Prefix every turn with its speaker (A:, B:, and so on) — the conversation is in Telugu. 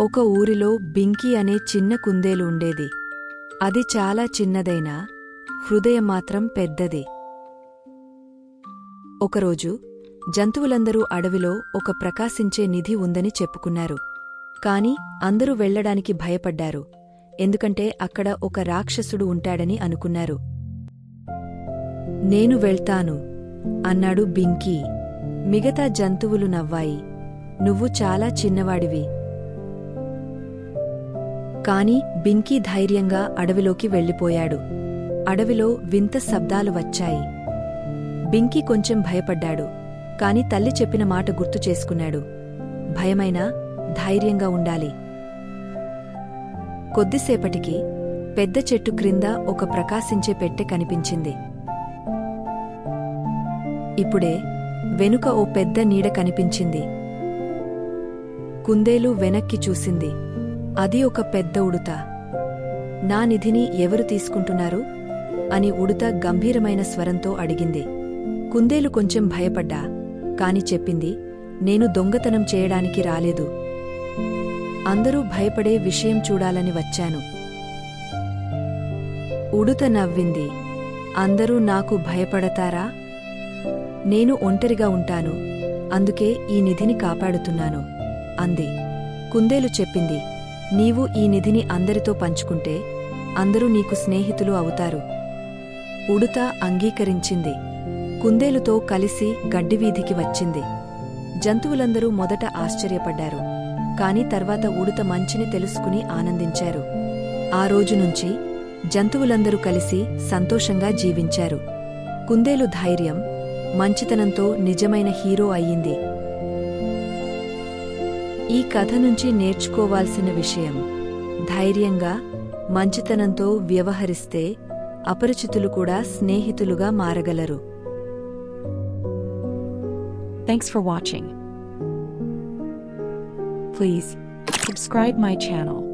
A: ఒక ఊరిలో బింకీ అనే చిన్న కుందేలు ఉండేది. అది చాలా చిన్నదైనా హృదయం మాత్రం పెద్దది. ఒకరోజు జంతువులందరూ అడవిలో ఒక ప్రకాశించే నిధి ఉందని చెప్పుకున్నారు. కాని అందరూ వెళ్ళడానికి భయపడ్డారు. ఎందుకంటే అక్కడ ఒక రాక్షసుడు ఉంటాడని అనుకున్నారు. నేను వెళ్తాను అన్నాడు బింకీ. మిగతా జంతువులు నవ్వాయి. నువ్వు చాలా చిన్నవాడివి. కాని బింకీ ధైర్యంగా అడవిలోకి వెళ్ళిపోయాడు. అడవిలో వింత శబ్దాలు వచ్చాయి. బింకీ కొంచెం భయపడ్డాడు కాని తల్లి చెప్పిన మాట గుర్తు చేసుకున్నాడు. భయమైనా ధైర్యంగా ఉండాలి. కొద్దిసేపటికి పెద్ద చెట్టు క్రింద ఒక ప్రకాశించే పెట్టె కనిపించింది. ఇప్పుడే వెనుక ఓ పెద్ద నీడ కనిపించింది. కుందేలు వెనక్కి చూసింది. అది ఒక పెద్ద ఉడుత. నా నిధిని ఎవరు తీసుకుంటున్నారు? అని ఉడుత గంభీరమైన స్వరంతో అడిగింది. కుందేలు కొంచెం భయపడ్డా కాని చెప్పింది నేను దొంగతనం చేయడానికి రాలేదు. అందరూ భయపడే విషయం చూడాలని వచ్చాను. ఉడుత నవ్వింది. అందరూ నాకు భయపడతారా? నేను ఒంటరిగా ఉంటాను అందుకే ఈ నిధిని కాపాడుతున్నాను అంది. కుందేలు చెప్పింది. నీవు ఈ నిధిని అందరితో పంచుకుంటే అందరూ నీకు స్నేహితులు అవుతారు. ఉడుత అంగీకరించింది. కుందేలుతో కలిసి గడ్డివీధికి వచ్చింది. జంతువులందరూ మొదట ఆశ్చర్యపడ్డారు. కాని తర్వాత ఉడుత మంచిని తెలుసుకుని ఆనందించారు. ఆ రోజు నుంచి జంతువులందరూ కలిసి సంతోషంగా జీవించారు. కుందేలు ధైర్యం మంచితనంతో నిజమైన హీరో అయ్యింది. ఈ కథ నుంచి నేర్చుకోవాల్సిన విషయం ధైర్యంగా మంచితనంతో వ్యవహరిస్తే అపరిచితులు కూడా స్నేహితులుగా మారగలరు.
B: Thanks for watching please subscribe my channel